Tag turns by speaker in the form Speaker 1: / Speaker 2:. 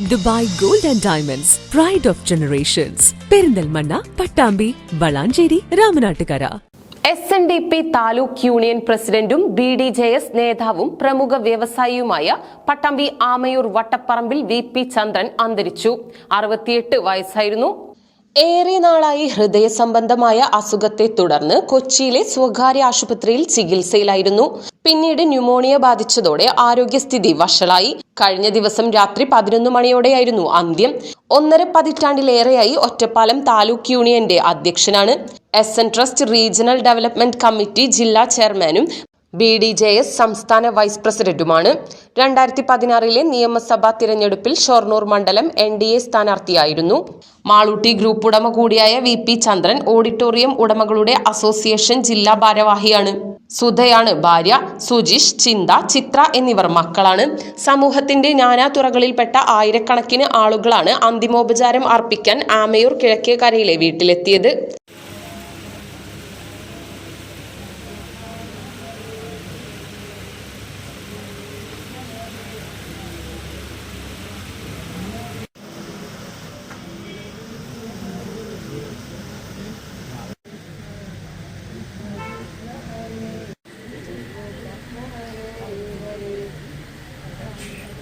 Speaker 1: Dubai gold and diamonds pride of generations Perinthalmanna Pattambi Valanchery Ramanattukara.
Speaker 2: S N D P taluk union പ്രസിഡന്റും B D J S നേതാവും പ്രമുഖ വ്യവസായിയുമായ പട്ടാമ്പി ആമയൂർ വട്ടപ്പറമ്പിൽ V P Chandran അന്തരിച്ചു. അറുപത്തിയെട്ട് വയസ്സായിരുന്നു. ഏറെ നാളായി ഹൃദയ സംബന്ധമായ അസുഖത്തെ തുടർന്ന് കൊച്ചിയിലെ സ്വകാര്യ ആശുപത്രിയിൽ ചികിത്സയിലായിരുന്നു. പിന്നീട് ന്യൂമോണിയ ബാധിച്ചതോടെ ആരോഗ്യസ്ഥിതി വഷളായി. കഴിഞ്ഞ ദിവസം രാത്രി പതിനൊന്ന് മണിയോടെയായിരുന്നു അന്ത്യം. ഒന്നര പതിറ്റാണ്ടിലേറെയായി ഒറ്റപ്പാലം താലൂക്ക് യൂണിയന്റെ അധ്യക്ഷനാണ്. S N trust regional development committee ജില്ലാ ചെയർമാനും ബി ഡി ജെ എസ് സംസ്ഥാന വൈസ് പ്രസിഡന്റുമാണ്. രണ്ടായിരത്തി പതിനാറിലെ നിയമസഭാ തിരഞ്ഞെടുപ്പിൽ ഷൊർണൂർ മണ്ഡലം എൻ ഡി എ സ്ഥാനാർത്ഥിയായിരുന്നു. മാളൂട്ടി ഗ്രൂപ്പ് ഉടമ കൂടിയായ വി പി ചന്ദ്രൻ ഓഡിറ്റോറിയം ഉടമകളുടെ അസോസിയേഷൻ ജില്ലാ ഭാരവാഹിയാണ്. സുധയാണ് ഭാര്യ സുജിഷ് ചിന്ത ചിത്ര എന്നിവർ മക്കളാണ്. സമൂഹത്തിന്റെ നാനാതുറകളിൽപ്പെട്ട ആയിരക്കണക്കിന് ആളുകളാണ് അന്തിമോപചാരം അർപ്പിക്കാൻ ആമയൂർ കിഴക്കേക്കരയിലെ വീട്ടിലെത്തിയത്.